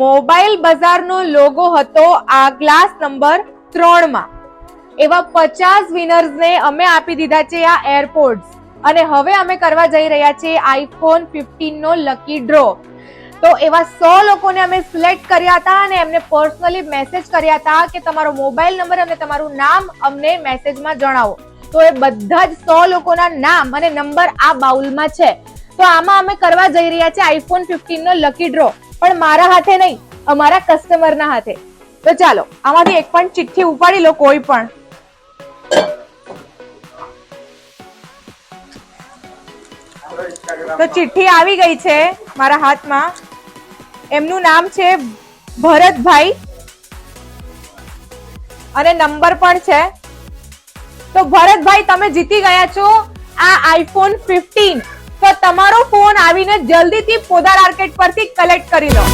Mobile બજારનો logo હતો આ glass number ત્રણમાં. એવા પચાસ વિનર્સને અમે આપી દીધા છે આ એરપોર્ટ્સ. અને હવે અમે કરવા જઈ રહ્યા છીએ આઈફોન ફિફ્ટીન નો લકી ડ્રો. તો એવા સો લોકોને અમે સિલેક્ટ કર્યા હતા અને એમને પર્સનલી મેસેજ કર્યા હતા કે તમારો મોબાઈલ નંબર અને તમારું નામ અમને મેસેજમાં જણાવો. તો એ બધા જ સો લોકોના નામ અને નંબર આ બાઉલમાં છે. તો આમાં અમે કરવા જઈ રહ્યા છે આઈફોન ફિફ્ટીન નો લકી ડ્રો. પણ મારા હાથે નહીં, અમારા કસ્ટમરના હાથે. તો ચાલો, આમાંથી એક પણ ચિઠ્ઠી ઉપાડી લો કોઈ પણ. તો ચિઠ્ઠી આવી ગઈ છે મારા હાથમાં. એમનું નામ છે ભરતભાઈ. અને નંબર પણ છે. તો ભરતભાઈ, તમે જીતી ગયા છો આ આઈફોન ફિફ્ટીન તો તમારો ફોન આવીને જલ્દીથી પોદાર આર્કેટ પરથી કલેક્ટ કરી લો.